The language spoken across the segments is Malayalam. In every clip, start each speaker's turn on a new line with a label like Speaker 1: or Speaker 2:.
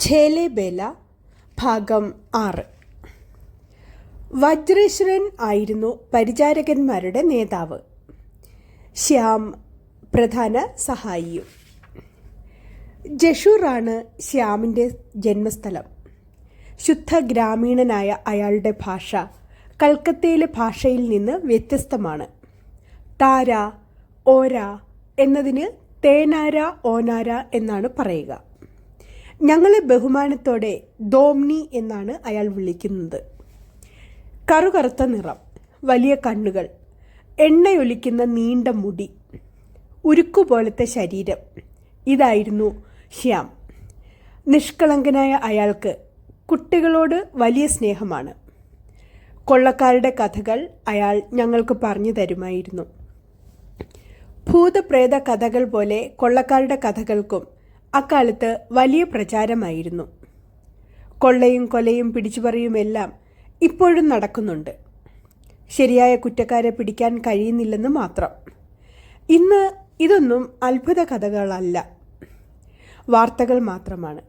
Speaker 1: ഛേലെ ബേല ഭാഗം ആറ്. വജ്രേശ്വരൻ ആയിരുന്നു പരിചാരകന്മാരുടെ നേതാവ്. ശ്യാം പ്രധാന സഹായിയും. ജഷൂറാണ് ശ്യാമിന്റെ ജന്മസ്ഥലം. ശുദ്ധ ഗ്രാമീണനായ അയാളുടെ ഭാഷ കൽക്കത്തയിലെ ഭാഷയിൽ നിന്ന് വ്യത്യസ്തമാണ്. താര ഓര എന്നതിന് തേനാര ഓനാര എന്നാണ് പറയുക. ഞങ്ങളെ ബഹുമാനത്തോടെ ദോംനി എന്നാണ് അയാൾ വിളിക്കുന്നത്. കറുകറുത്ത നിറം വലിയ കണ്ണുകൾ എണ്ണയൊലിക്കുന്ന നീണ്ട മുടി ഉരുക്കുപോലത്തെ ശരീരം. ഇതായിരുന്നു ശ്യാം. നിഷ്കളങ്കനായ അയാൾക്ക് കുട്ടികളോട് വലിയ സ്നേഹമാണ്. കൊള്ളക്കാരുടെ കഥകൾ അയാൾ ഞങ്ങൾക്ക് പറഞ്ഞു തരുമായിരുന്നു. ഭൂതപ്രേത കഥകൾ പോലെ കൊള്ളക്കാരുടെ കഥകൾക്കും അക്കാലത്ത് വലിയ പ്രചാരമായിരുന്നു. കൊള്ളയും കൊലയും പിടിച്ചുപറിയുമെല്ലാം ഇപ്പോഴും നടക്കുന്നുണ്ട്. ശരിയായ കുറ്റക്കാരെ പിടിക്കാൻ കഴിയുന്നില്ലെന്ന് മാത്രം. ഇന്ന് ഇതൊന്നും അത്ഭുത കഥകളല്ല. വാർത്തകൾ മാത്രമാണ്.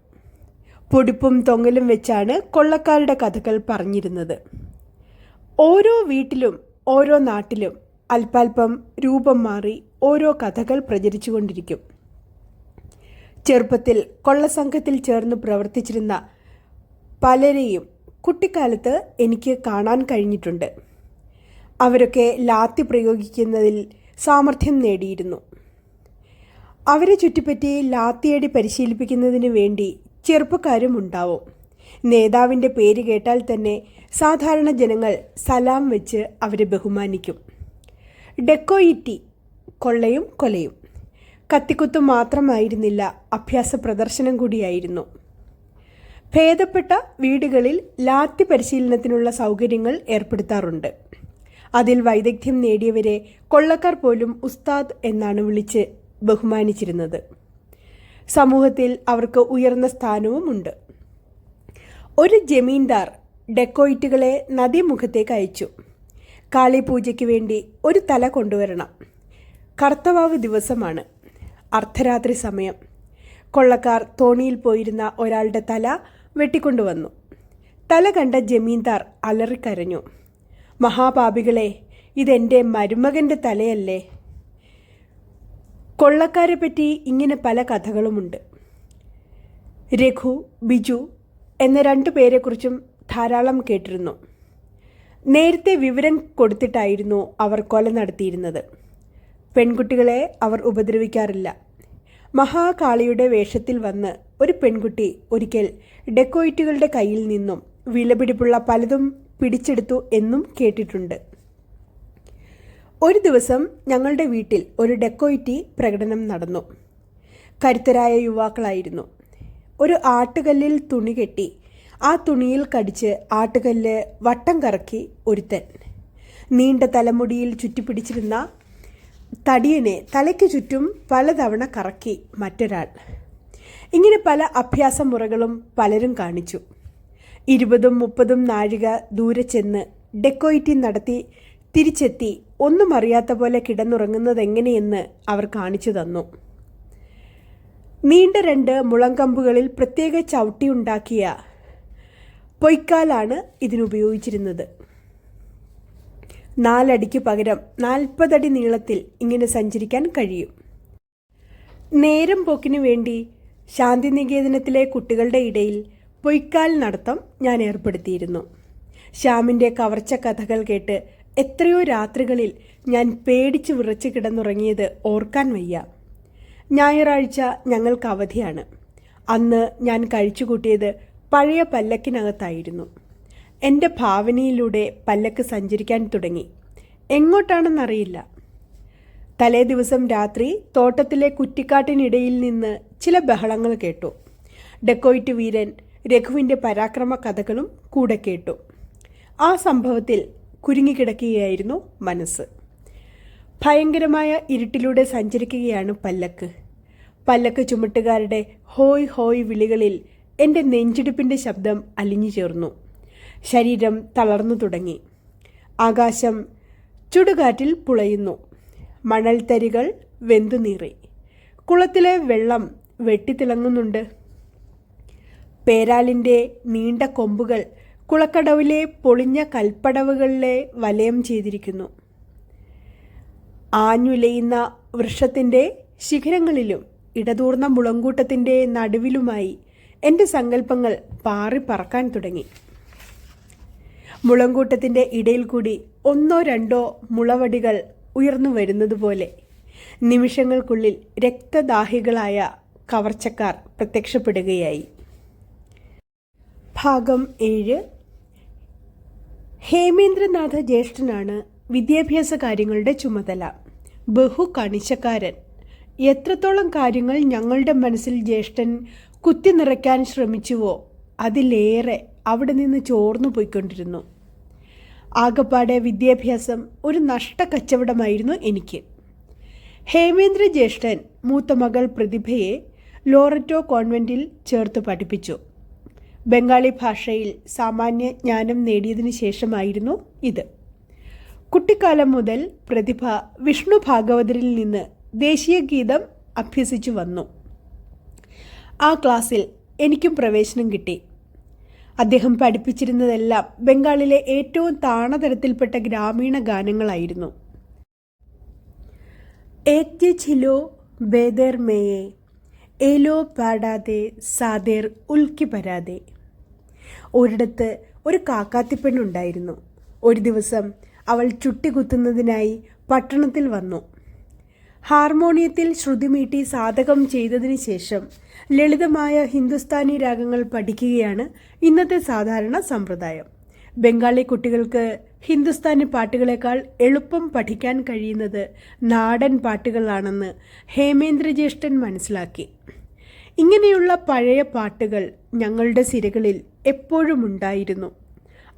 Speaker 1: പൊടിപ്പും തൊങ്ങലും വെച്ചാണ് കൊള്ളക്കാരുടെ കഥകൾ പറഞ്ഞിരുന്നത്. ഓരോ വീട്ടിലും ഓരോ നാട്ടിലും അല്പാൽപം രൂപം മാറി ഓരോ കഥകൾ പ്രചരിച്ചുകൊണ്ടിരിക്കും. ചെറുപ്പത്തിൽ കൊള്ളസംഘത്തിൽ ചേർന്ന് പ്രവർത്തിച്ചിരുന്ന പലരെയും കുട്ടിക്കാലത്ത് എനിക്ക് കാണാൻ കഴിഞ്ഞിട്ടുണ്ട്. അവരൊക്കെ ലാത്തി പ്രയോഗിക്കുന്നതിൽ സാമർഥ്യം നേടിയിരുന്നു. അവരെ ചുറ്റിപ്പറ്റി ലാത്തിയടി പരിശീലിപ്പിക്കുന്നതിന് വേണ്ടി ചെറുപ്പക്കാരും ഉണ്ടാവും. നേതാവിന്റെ പേര് കേട്ടാൽ തന്നെ സാധാരണ ജനങ്ങൾ സലാം വെച്ച് അവരെ ബഹുമാനിക്കും. ഡെക്കോയിറ്റി കൊള്ളയും കൊലയും. കത്തിക്കുത്തും മാത്രമായിരുന്നില്ല അഭ്യാസ പ്രദർശനം കൂടിയായിരുന്നു. ഭേദപ്പെട്ട വീടുകളിൽ ലാത്തി പരിശീലനത്തിനുള്ള സൗകര്യങ്ങൾ ഏർപ്പെടുത്താറുണ്ട്. അതിൽ വൈദഗ്ധ്യം നേടിയവരെ കൊള്ളക്കാർ പോലും ഉസ്താദ് എന്നാണ് വിളിച്ച് ബഹുമാനിച്ചിരുന്നത്. സമൂഹത്തിൽ അവർക്ക് ഉയർന്ന സ്ഥാനവുമുണ്ട് ഒരു ജമീന്ദാർ ഡെക്കോയിറ്റുകളെ നദീമുഖത്തേക്ക് അയച്ചു. കാളിപൂജയ്ക്ക് വേണ്ടി ഒരു തല കൊണ്ടുവരണം. കർത്തവാവ് ദിവസമാണ്. അർദ്ധരാത്രി സമയം. കൊള്ളക്കാർ തോണിയിൽ പോയിരുന്ന ഒരാളുടെ തല വെട്ടിക്കൊണ്ടുവന്നു. തല കണ്ട ജമീന്ദാർ അലറിക്കരഞ്ഞു. മഹാപാപികളെ ഇതെന്റെ മരുമകന്റെ തലയല്ലേ? കൊള്ളക്കാരെ പറ്റി ഇങ്ങനെ പല കഥകളുമുണ്ട്. രഘു ബിജു എന്ന രണ്ടു പേരെക്കുറിച്ചും ധാരാളം കേട്ടിരുന്നു. നേരത്തെ വിവരം കൊടുത്തിട്ടായിരുന്നു അവർ കൊല നടത്തിയിരുന്നത്. പെൺകുട്ടികളെ അവർ ഉപദ്രവിക്കാറില്ല. മഹാകാളിയുടെ വേഷത്തിൽ വന്ന് ഒരു പെൺകുട്ടി ഒരിക്കൽ ഡെക്കോയിറ്റുകളുടെ കയ്യിൽ നിന്നും വിലപിടിപ്പുള്ള പലതും പിടിച്ചെടുത്തു എന്നും കേട്ടിട്ടുണ്ട്. ഒരു ദിവസം ഞങ്ങളുടെ വീട്ടിൽ ഒരു ഡെക്കോയിറ്റി പ്രകടനം നടന്നു. കരുത്തരായ യുവാക്കളായിരുന്നു. ഒരു ആട്ടുകല്ലിൽ തുണി കെട്ടി ആ തുണിയിൽ കടിച്ച് ആട്ടുകല്ല് വട്ടം കറക്കി ഒരുത്തൻ. നീണ്ട തലമുടിയിൽ ചുറ്റിപ്പിടിച്ചിരുന്ന തടിയനെ തലയ്ക്ക് ചുറ്റും പലതവണ കറക്കി മറ്റൊരാൾ. ഇങ്ങനെ പല അഭ്യാസ മുറകളും പലരും കാണിച്ചു. ഇരുപതും മുപ്പതും നാഴിക ദൂരെ ചെന്ന് ഡെക്കോയിറ്റി നടത്തി തിരിച്ചെത്തി ഒന്നും അറിയാത്ത പോലെ കിടന്നുറങ്ങുന്നത് കിടന്നുറങ്ങുന്നതെങ്ങനെയെന്ന് അവർ കാണിച്ചു തന്നു. നീണ്ട രണ്ട് മുളങ്കമ്പുകളിൽ പ്രത്യേക ചവിട്ടിയുണ്ടാക്കിയ പൊയ്ക്കാലാണ് ഇതിനുപയോഗിച്ചിരുന്നത്. നാലടിക്ക് പകരം നാൽപ്പതടി നീളത്തിൽ ഇങ്ങനെ സഞ്ചരിക്കാൻ കഴിയും. നേരം പോക്കിനു വേണ്ടി ശാന്തിനികേതനത്തിലെ കുട്ടികളുടെ ഇടയിൽ പൊയ്ക്കാൽ നടത്തം ഞാൻ ഏർപ്പെടുത്തിയിരുന്നു. ശ്യാമിന്റെ കവർച്ച കഥകൾ കേട്ട് എത്രയോ രാത്രികളിൽ ഞാൻ പേടിച്ച് വിറച്ച് കിടന്നുറങ്ങിയത് ഓർക്കാൻ വയ്യ. ഞായറാഴ്ച ഞങ്ങൾക്ക് അവധിയാണ്. അന്ന് ഞാൻ കഴിച്ചുകൂട്ടിയത് പഴയ പല്ലക്കിനകത്തായിരുന്നു. എന്റെ ഭാവനയിലൂടെ പല്ലക്ക് സഞ്ചരിക്കാൻ തുടങ്ങി. എങ്ങോട്ടാണെന്നറിയില്ല. തലേ ദിവസം രാത്രി തോട്ടത്തിലെ കുറ്റിക്കാട്ടിനിടയിൽ നിന്ന് ചില ബഹളങ്ങൾ കേട്ടു. ഡെക്കോയിറ്റ് വീരൻ രഘുവിന്റെ പരാക്രമ കഥകളും കൂടെ കേട്ടു. ആ സംഭവത്തിൽ കുരുങ്ങിക്കിടക്കുകയായിരുന്നു മനസ്സ്. ഭയങ്കരമായ ഇരുട്ടിലൂടെ സഞ്ചരിക്കുകയാണ് പല്ലക്ക്. പല്ലക്ക് ചുമട്ടുകാരുടെ ഹോയ് ഹോയ് വിളികളിൽ എന്റെ നെഞ്ചിടിപ്പിന്റെ ശബ്ദം അലിഞ്ഞു ചേർന്നു ശരീരം തളർന്നു തുടങ്ങി. ആകാശം ചുടുകാറ്റിൽ പുളയുന്നു. മണൽത്തരികൾ വെന്തു നീറി. കുളത്തിലെ വെള്ളം വെട്ടിത്തിളങ്ങുന്നുണ്ട്. പേരാലിന്റെ നീണ്ട കൊമ്പുകൾ കുളക്കടവിലെ പൊളിഞ്ഞ കൽപ്പടവുകളിലെ വലയം ചെയ്തിരിക്കുന്നു. ആഞ്ഞുലയുന്ന വൃക്ഷത്തിന്റെ ശിഖരങ്ങളിലും ഇടതൂർന്ന മുളങ്കൂട്ടത്തിന്റെ നടുവിലുമായി എന്റെ സങ്കല്പങ്ങൾ പാറി പറക്കാൻ തുടങ്ങി. മുളങ്കൂട്ടത്തിന്റെ ഇടയിൽ കൂടി ഒന്നോ രണ്ടോ മുളവടികൾ ഉയർന്നു വരുന്നതുപോലെ. നിമിഷങ്ങൾക്കുള്ളിൽ രക്തദാഹികളായ കവർച്ചക്കാർ പ്രത്യക്ഷപ്പെടുകയായി. ഭാഗം ഏഴ്. ഹേമേന്ദ്രനാഥ ജ്യേഷ്ഠനാണ് വിദ്യാഭ്യാസ കാര്യങ്ങളുടെ ചുമതല. ബഹു കണിശക്കാരൻ. എത്രത്തോളം കാര്യങ്ങൾ ഞങ്ങളുടെ മനസ്സിൽ ജ്യേഷ്ഠൻ കുത്തി നിറയ്ക്കാൻ ശ്രമിച്ചുവോ അതിലേറെ അവിടെ നിന്ന് ചോർന്നു പോയിക്കൊണ്ടിരുന്നു. ആകപ്പാടെ വിദ്യാഭ്യാസം ഒരു നഷ്ട കച്ചവടമായിരുന്നു എനിക്ക്. ഹേമേന്ദ്ര ജ്യേഷ്ഠൻ മൂത്ത മകൾ പ്രതിഭയെ ലോററ്റോ കോൺവെന്റിൽ ചേർത്ത് പഠിപ്പിച്ചു. ബംഗാളി ഭാഷയിൽ സാമാന്യ ജ്ഞാനം നേടിയതിനു ശേഷമായിരുന്നു ഇത്. കുട്ടിക്കാലം മുതൽ പ്രതിഭ വിഷ്ണു ഭാഗവതരിൽ നിന്ന് ദേശീയ ഗീതം അഭ്യസിച്ചു വന്നു. ആ ക്ലാസ്സിൽ എനിക്കും പ്രവേശനം കിട്ടി. അദ്ദേഹം പഠിപ്പിച്ചിരുന്നതെല്ലാം ബംഗാളിലെ ഏറ്റവും താണതരത്തിൽപ്പെട്ട ഗ്രാമീണ ഗാനങ്ങളായിരുന്നു. ഏക് ജെ ഏലോ പാടാതെ സാദേർ ഉൽക്കി പരാതെ. ഒരിടത്ത് ഒരു കാക്കാത്തിപ്പെണ്ണുണ്ടായിരുന്നു ഒരു ദിവസം അവൾ ചുട്ടികുത്തുന്നതിനായി പട്ടണത്തിൽ വന്നു. ഹാർമോണിയത്തിൽ ശ്രുതിമീട്ടി സാധകം ചെയ്തതിന് ശേഷം ലളിതമായ ഹിന്ദുസ്ഥാനി രാഗങ്ങൾ പഠിക്കുകയാണ് ഇന്നത്തെ സാധാരണ സമ്പ്രദായം. ബംഗാളി കുട്ടികൾക്ക് ഹിന്ദുസ്ഥാനി പാട്ടുകളെക്കാൾ എളുപ്പം പഠിക്കാൻ കഴിയുന്നത് നാടൻ പാട്ടുകളാണെന്ന് ഹേമേന്ദ്ര ജ്യേഷ്ഠൻ മനസ്സിലാക്കി. ഇങ്ങനെയുള്ള പഴയ പാട്ടുകൾ ഞങ്ങളുടെ സിരകളിൽ എപ്പോഴും ഉണ്ടായിരുന്നു.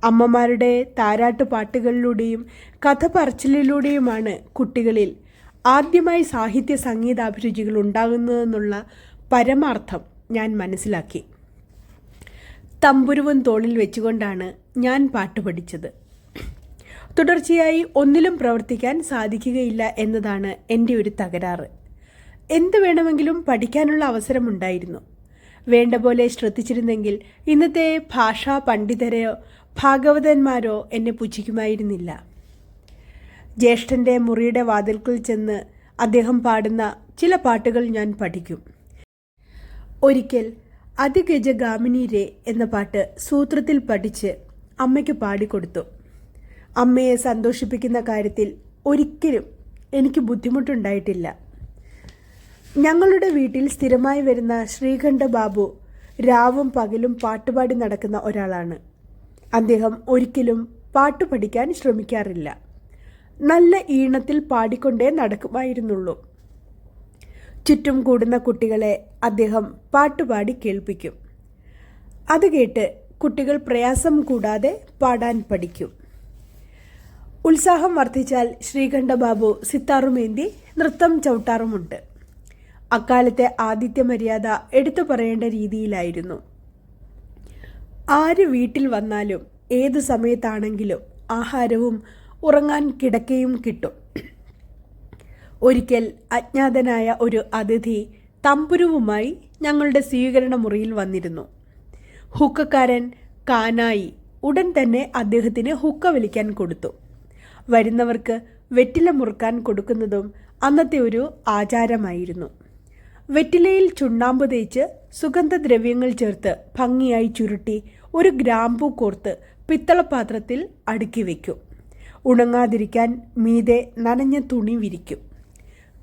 Speaker 1: അമ്മമാരുടെ താരാട്ട് പാട്ടുകളിലൂടെയും കഥ പറച്ചിലിലൂടെയുമാണ് കുട്ടികളിൽ ആദ്യമായി സാഹിത്യ സംഗീതാഭിരുചികൾ ഉണ്ടാകുന്നതെന്നുള്ള പരമാർത്ഥം ഞാൻ മനസ്സിലാക്കി. തമ്പുരുവും തോളിൽ വെച്ചുകൊണ്ടാണ് ഞാൻ പാട്ട് പഠിച്ചത്. തുടർച്ചയായി ഒന്നിലും പ്രവർത്തിക്കാൻ സാധിക്കുകയില്ല എന്നതാണ് എന്റെ ഒരു തകരാറ്. എന്ത് വേണമെങ്കിലും പഠിക്കാനുള്ള അവസരമുണ്ടായിരുന്നു. വേണ്ട പോലെ ശ്രദ്ധിച്ചിരുന്നെങ്കിൽ ഇന്നത്തെ ഭാഷാ പണ്ഡിതരെയോ ഭാഗവതന്മാരോ എന്നെ പുച്ഛിക്കുമായിരുന്നില്ല ജ്യേഷ്ഠന്റെ മുറിയുടെ വാതിൽക്കൽ ചെന്ന് അദ്ദേഹം പാടുന്ന ചില പാട്ടുകൾ ഞാൻ പഠിക്കും. ഒരിക്കൽ അതിഗജഗാമിനി രേ എന്ന പാട്ട് സൂത്രത്തിൽ പഠിച്ച് അമ്മയ്ക്ക് പാടിക്കൊടുത്തു. അമ്മയെ സന്തോഷിപ്പിക്കുന്ന കാര്യത്തിൽ ഒരിക്കലും എനിക്ക് ബുദ്ധിമുട്ടുണ്ടായിട്ടില്ല. ഞങ്ങളുടെ വീട്ടിൽ സ്ഥിരമായി വരുന്ന ശ്രീകണ്ഠ ബാബു രാവും പകലും പാട്ടുപാടി നടക്കുന്ന ഒരാളാണ്. അദ്ദേഹം ഒരിക്കലും പാട്ട് പഠിക്കാൻ ശ്രമിക്കാറില്ല. നല്ല ഈണത്തിൽ പാടിക്കൊണ്ടേ നടക്കുമായിരുന്നുള്ളൂ. ചുറ്റും കൂടുന്ന കുട്ടികളെ അദ്ദേഹം പാട്ടുപാടി കേൾപ്പിക്കും. അത് കേട്ട് കുട്ടികൾ പ്രയാസം കൂടാതെ പാടാൻ പഠിക്കും. ഉത്സാഹം വർദ്ധിച്ചാൽ ശ്രീകണ്ഠബാബു സിത്താറുമേന്തി നൃത്തം ചവിട്ടാറുമുണ്ട്. അക്കാലത്തെ ആദിത്യ മര്യാദ എടുത്തു പറയേണ്ട രീതിയിലായിരുന്നു. ആര് വീട്ടിൽ വന്നാലും ഏതു സമയത്താണെങ്കിലും ആഹാരവും ഉറങ്ങാൻ കിടക്കയും കിട്ടും. ഒരിക്കൽ അജ്ഞാതനായ ഒരു അതിഥി തമ്പുരുവുമായി ഞങ്ങളുടെ സ്വീകരണ മുറിയിൽ വന്നിരുന്നു. ഹുക്കക്കാരൻ കാനായി ഉടൻ തന്നെ അദ്ദേഹത്തിന് ഹുക്ക വിളിക്കാൻ കൊടുത്തു. വരുന്നവർക്ക് വെറ്റില മുറുക്കാൻ കൊടുക്കുന്നതും അന്നത്തെ ഒരു ആചാരമായിരുന്നു. വെറ്റിലയിൽ ചുണ്ണാമ്പ് തേച്ച് സുഗന്ധദ്രവ്യങ്ങൾ ചേർത്ത് ഭംഗിയായി ചുരുട്ടി ഒരു ഗ്രാമ്പു കോർത്ത് പിത്തളപാത്രത്തിൽ അടുക്കി വയ്ക്കും ഉണങ്ങാതിരിക്കാൻ മീതെ നനഞ്ഞ തുണി വിരിക്കും.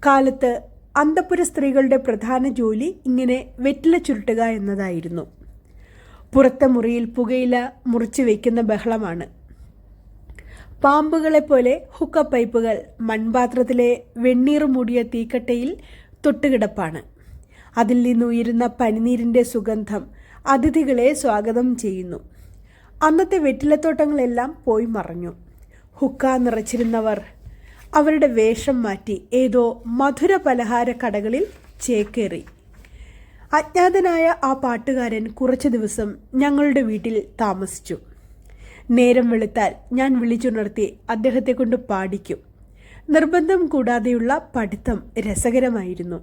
Speaker 1: കാലത്ത് അന്തപുര സ്ത്രീകളുടെ പ്രധാന ജോലി ഇങ്ങനെ വെറ്റില ചുരുട്ടുക എന്നതായിരുന്നു. പുറത്തെ മുറിയിൽ പുകയില മുറിച്ചു വയ്ക്കുന്ന ബഹളമാണ്. പാമ്പുകളെ പോലെ ഹുക്ക പൈപ്പുകൾ മൺപാത്രത്തിലെ വെണ്ണീർ മൂടിയ തീക്കട്ടയിൽ തൊട്ടുകിടപ്പാണ്. അതിൽ നിന്ന് ഉയരുന്ന പനിനീരിന്റെ സുഗന്ധം അതിഥികളെ സ്വാഗതം ചെയ്യുന്നു. അന്നത്തെ വെറ്റിലത്തോട്ടങ്ങളെല്ലാം പോയി മറഞ്ഞു. ഹുക്ക നിറച്ചിരുന്നവർ. അവരുടെ വേഷം മാറ്റി ഏതോ മധുര പലഹാര കടകളിൽ ചേക്കേറി. അജ്ഞാതനായ ആ പാട്ടുകാരൻ കുറച്ചു ദിവസം ഞങ്ങളുടെ വീട്ടിൽ താമസിച്ചു. നേരം വെളുത്താൽ ഞാൻ വിളിച്ചുണർത്തി അദ്ദേഹത്തെ കൊണ്ട് പാടിക്കും. നിർബന്ധം കൂടാതെയുള്ള പഠിത്തം രസകരമായിരുന്നു.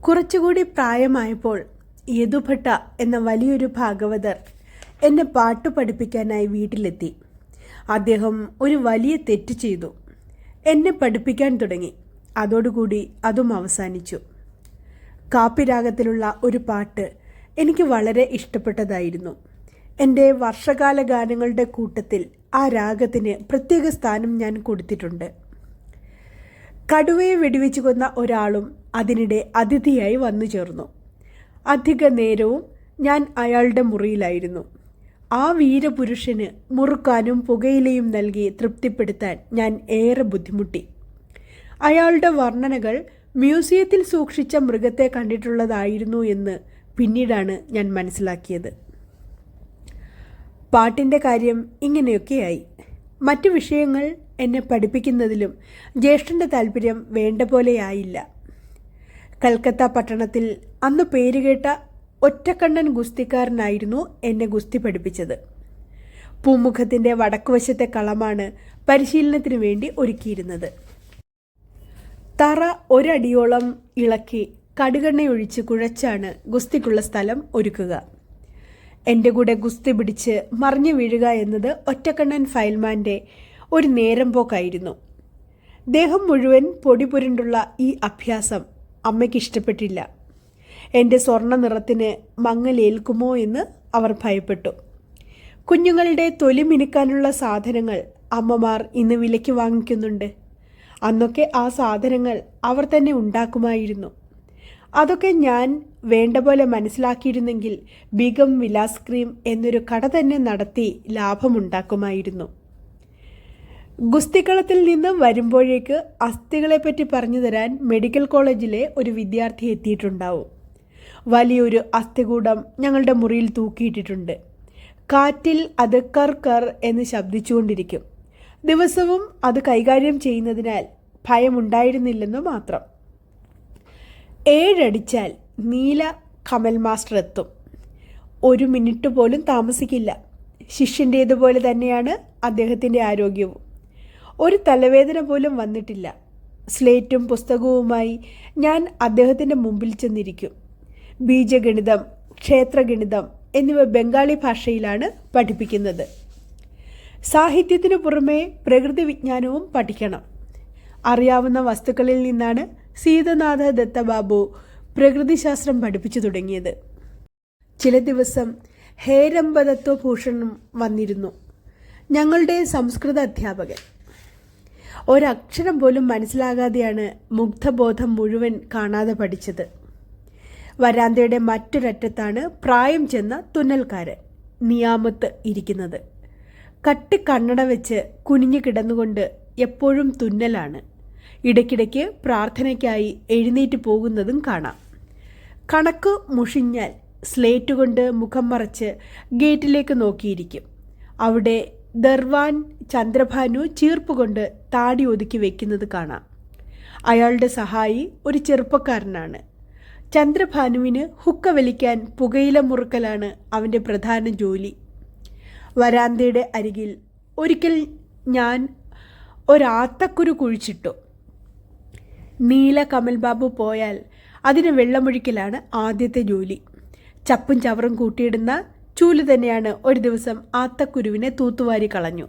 Speaker 1: കുറച്ചുകൂടി പ്രായമായപ്പോൾ യദുഭട്ട എന്ന വലിയൊരു ഭാഗവതർ എന്നെ പാട്ട് പഠിപ്പിക്കാനായി വീട്ടിലെത്തി. അദ്ദേഹം ഒരു വലിയ തെറ്റ് ചെയ്തു. എന്നെ പഠിപ്പിക്കാൻ തുടങ്ങി. അതോടുകൂടി അതും അവസാനിച്ചു. കാപ്പിരാഗത്തിലുള്ള ഒരു പാട്ട് എനിക്ക് വളരെ ഇഷ്ടപ്പെട്ടതായിരുന്നു. എന്റെ വർഷകാല ഗാനങ്ങളുടെ കൂട്ടത്തിൽ ആ രാഗത്തിന് പ്രത്യേക സ്ഥാനം ഞാൻ കൊടുത്തിട്ടുണ്ട്. കടുവയെ വെടിവെച്ച് കൊന്ന ഒരാളും അതിനിടെ അതിഥിയായി വന്നു ചേർന്നു അധിക നേരവും ഞാൻ അയാളുടെ മുറിയിലായിരുന്നു. ആ വീരപുരുഷന് മുറുക്കാനും പുകയിലയും നൽകി തൃപ്തിപ്പെടുത്താൻ ഞാൻ ഏറെ ബുദ്ധിമുട്ടി. അയാളുടെ വർണനകൾ മ്യൂസിയത്തിൽ സൂക്ഷിച്ച മൃഗത്തെ കണ്ടിട്ടുള്ളതായിരുന്നു എന്ന് പിന്നീടാണ് ഞാൻ മനസ്സിലാക്കിയത്. പാട്ടിന്റെ കാര്യം ഇങ്ങനെയൊക്കെയായി. മറ്റു വിഷയങ്ങൾ എന്നെ പഠിപ്പിക്കുന്നതിലും ജ്യേഷ്ഠന്റെ താല്പര്യം വേണ്ട പോലെയായില്ല കൽക്കത്ത പട്ടണത്തിൽ അന്ന് പേരുകേട്ട ഒറ്റക്കണ്ണൻ ഗുസ്തിക്കാരനായിരുന്നു എന്നെ ഗുസ്തി പഠിപ്പിച്ചത്. പൂമുഖത്തിന്റെ വടക്കുവശത്തെ കളമാണ് പരിശീലനത്തിന് വേണ്ടി ഒരുക്കിയിരുന്നത്. തറ ഒരടിയോളം ഇളക്കി കടുകെണ്ണയൊഴിച്ച് കുഴച്ചാണ് ഗുസ്തിക്കുള്ള സ്ഥലം ഒരുക്കുക. എന്റെ കൂടെ ഗുസ്തി പിടിച്ച് മറിഞ്ഞു വീഴുക എന്നത് ഒറ്റക്കണ്ണൻ ഫയൽമാന്റെ ഒരു നേരം പോക്കായിരുന്നു. ദേഹം മുഴുവൻ പൊടി പുരണ്ടുള്ള ഈ അഭ്യാസം അമ്മയ്ക്ക് ഇഷ്ടപ്പെട്ടില്ല. എന്റെ സ്വർണ നിറത്തിന് മങ്ങലേൽക്കുമോ എന്ന് അവർ ഭയപ്പെട്ടു. കുഞ്ഞുങ്ങളുടെ തൊലി മിനുക്കാനുള്ള സാധനങ്ങൾ അമ്മമാർ ഇന്ന് വിലയ്ക്ക് വാങ്ങിക്കുന്നുണ്ട്. അന്നൊക്കെ ആ സാധനങ്ങൾ അവർ തന്നെ ഉണ്ടാക്കുമായിരുന്നു. അതൊക്കെ ഞാൻ വേണ്ട പോലെ മനസ്സിലാക്കിയിരുന്നെങ്കിൽ ബിഗം വിലാസ് ക്രീം എന്നൊരു കട തന്നെ നടത്തി ലാഭമുണ്ടാക്കുമായിരുന്നു. ഗുസ്തിക്കളത്തിൽ നിന്ന് വരുമ്പോഴേക്ക് അസ്ഥികളെപ്പറ്റി പറഞ്ഞു തരാൻ മെഡിക്കൽ കോളേജിലെ ഒരു വിദ്യാർത്ഥി എത്തിയിട്ടുണ്ടാവും. വലിയൊരു അസ്ഥികൂടം ഞങ്ങളുടെ മുറിയിൽ തൂക്കിയിട്ടിട്ടുണ്ട്. കാറ്റിൽ അത് കർ കർ എന്ന് ശബ്ദിച്ചുകൊണ്ടിരിക്കും. ദിവസവും അത് കൈകാര്യം ചെയ്യുന്നതിനാൽ ഭയമുണ്ടായിരുന്നില്ലെന്ന് മാത്രം. ഏഴടിച്ചാൽ നീല കമൽ മാസ്റ്റർ എത്തും. ഒരു മിനിറ്റ് പോലും താമസിക്കില്ല. ശിഷ്യന്റേതുപോലെ തന്നെയാണ് അദ്ദേഹത്തിന്റെ ആരോഗ്യവും. ഒരു തലവേദന പോലും വന്നിട്ടില്ല. സ്ലേറ്റും പുസ്തകവുമായി ഞാൻ അദ്ദേഹത്തിന്റെ മുമ്പിൽ ചെന്നിരിക്കും. ബീജഗണിതം ക്ഷേത്രഗണിതം എന്നിവ ബംഗാളി ഭാഷയിലാണ് പഠിപ്പിക്കുന്നത്. സാഹിത്യത്തിനു പുറമെ പ്രകൃതി വിജ്ഞാനവും പഠിക്കണം. അറിയാവുന്ന വസ്തുക്കളിൽ നിന്നാണ് സീതനാഥ ദത്തബാബു പ്രകൃതിശാസ്ത്രം പഠിപ്പിച്ചു തുടങ്ങിയത്. ചില ദിവസം ഹേരംബദത്വ ഭൂഷണം വന്നിരുന്നു. ഞങ്ങളുടെ സംസ്കൃത അധ്യാപകൻ. ഒരക്ഷരം പോലും മനസ്സിലാകാതെയാണ് മുഗ്ധബോധം മുഴുവൻ കാണാതെ പഠിച്ചത്. വരാന്തയുടെ മറ്റൊരറ്റത്താണ് പ്രായം ചെന്ന തുന്നൽക്കാരൻ നിയാമത്ത് ഇരിക്കുന്നത്. കട്ടി കണ്ണട വെച്ച് കുനിഞ്ഞു കിടന്നുകൊണ്ട് എപ്പോഴും തുന്നലാണ്. ഇടയ്ക്കിടയ്ക്ക് പ്രാർത്ഥനയ്ക്കായി എഴുന്നേറ്റ് പോകുന്നതും കാണാം. കണക്ക് മുഷിഞ്ഞാൽ സ്ലേറ്റ് കൊണ്ട് മുഖം മറച്ച് ഗേറ്റിലേക്ക് നോക്കിയിരിക്കും. അവിടെ ദർവാൻ ചന്ദ്രഭാനു ചീർപ്പുകൊണ്ട് താടി ഒതുക്കി വെക്കുന്നത് കാണാം. അയാളുടെ സഹായി ഒരു ചെറുപ്പക്കാരനാണ്. ചന്ദ്രഭാനുവിന് ഹുക്ക വലിക്കാൻ പുകയില മുറുക്കലാണ് അവന്റെ പ്രധാന ജോലി. വരാന്തയുടെ അരികിൽ ഒരിക്കൽ ഞാൻ ഒരാത്തക്കുരു കുഴിച്ചിട്ടു. നീല കമൽ ബാബു പോയാൽ അതിന് വെള്ളമൊഴിക്കലാണ് ആദ്യത്തെ ജോലി. ചപ്പും ചവറും കൂട്ടിയിടുന്ന ചൂൽ തന്നെയാണ് ഒരു ദിവസം ആത്തക്കുരുവിനെ തൂത്തുവാരി കളഞ്ഞു.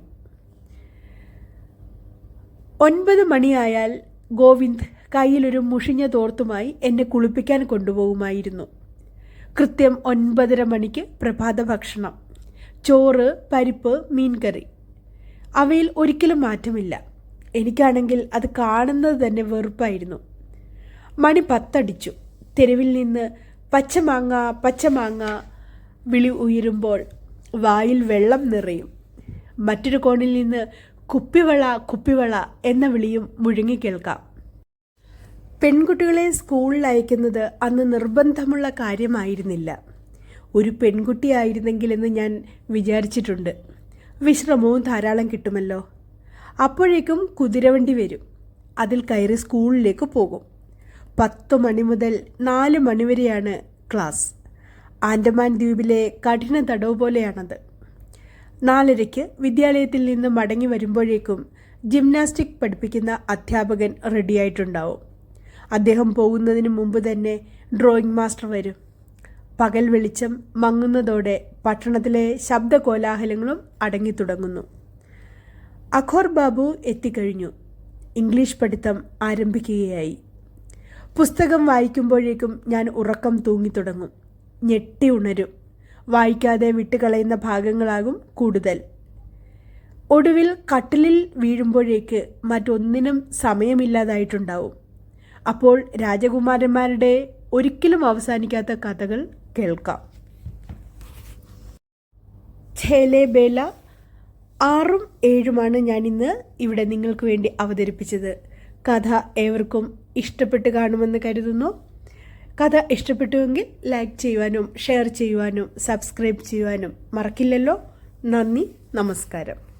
Speaker 1: ഒൻപത് മണിയായാൽ ഗോവിന്ദ് കയ്യിലൊരു മുഷിഞ്ഞ തോർത്തുമായി എന്നെ കുളിപ്പിക്കാൻ കൊണ്ടുപോകുമായിരുന്നു കൃത്യം ഒൻപതര മണിക്ക് പ്രഭാത ഭക്ഷണം ചോറ് പരിപ്പ് മീൻകറി. അവയിൽ ഒരിക്കലും മാറ്റമില്ല. എനിക്കാണെങ്കിൽ അത് കാണുന്നത് തന്നെ വെറുപ്പായിരുന്നു. മണി പത്തടിച്ചു. തെരുവിൽ നിന്ന് പച്ചമാങ്ങ പച്ചമാങ്ങ വിളി ഉയരുമ്പോൾ വായിൽ വെള്ളം നിറയും. മറ്റൊരു കോണിൽ നിന്ന് കുപ്പിവള കുപ്പിവള എന്ന വിളിയും മുഴുങ്ങിക്കേൾക്കാം പെൺകുട്ടികളെ സ്കൂളിൽ അയക്കുന്നത് അന്ന് നിർബന്ധമുള്ള കാര്യമായിരുന്നില്ല. ഒരു പെൺകുട്ടിയായിരുന്നെങ്കിലെന്ന് ഞാൻ വിചാരിച്ചിട്ടുണ്ട്. വിശ്രമവും ധാരാളം കിട്ടുമല്ലോ. അപ്പോഴേക്കും കുതിരവണ്ടി വരും. അതിൽ കയറി സ്കൂളിലേക്ക് പോകും. പത്ത് മണി മുതൽ നാല് മണിവരെയാണ് ക്ലാസ്. ആൻഡമാൻ ദ്വീപിലെ കഠിന തടവ് പോലെയാണത്. നാലരയ്ക്ക് വിദ്യാലയത്തിൽ നിന്ന് മടങ്ങി വരുമ്പോഴേക്കും ജിംനാസ്റ്റിക് പഠിപ്പിക്കുന്ന അധ്യാപകൻ റെഡിയായിട്ടുണ്ടാവും. അദ്ദേഹം പോകുന്നതിന് മുമ്പ് തന്നെ ഡ്രോയിങ് മാസ്റ്റർ വരും. പകൽ വെളിച്ചം മങ്ങുന്നതോടെ പട്ടണത്തിലെ ശബ്ദ ശബ്ദകോലാഹലങ്ങളും അടങ്ങിത്തുടങ്ങുന്നു അഖോർ ബാബു എത്തിക്കഴിഞ്ഞു. ഇംഗ്ലീഷ് പഠിത്തം ആരംഭിക്കുകയായി. പുസ്തകം വായിക്കുമ്പോഴേക്കും ഞാൻ ഉറക്കം തൂങ്ങിത്തുടങ്ങും ഞെട്ടി ഉണരും. വായിക്കാതെ വിട്ടുകളയുന്ന ഭാഗങ്ങളാകും കൂടുതൽ. ഒടുവിൽ കട്ടിലിൽ വീഴുമ്പോഴേക്ക് മറ്റൊന്നിനും സമയമില്ലാതായിട്ടുണ്ടാവും. അപ്പോൾ രാജകുമാരന്മാരുടെ ഒരിക്കലും അവസാനിക്കാത്ത കഥകൾ കേൾക്കാം. ഛേലേബേല ആറും ഏഴുമാണ് ഞാൻ ഇന്ന് ഇവിടെ നിങ്ങൾക്ക് വേണ്ടി അവതരിപ്പിച്ചത്. കഥ ഏവർക്കും ഇഷ്ടപ്പെട്ട് കാണുമെന്ന് കരുതുന്നു. കഥ ഇഷ്ടപ്പെട്ടുവെങ്കിൽ ലൈക്ക് ചെയ്യുവാനും ഷെയർ ചെയ്യുവാനും സബ്സ്ക്രൈബ് ചെയ്യുവാനും മറക്കില്ലല്ലോ. നന്ദി നമസ്കാരം.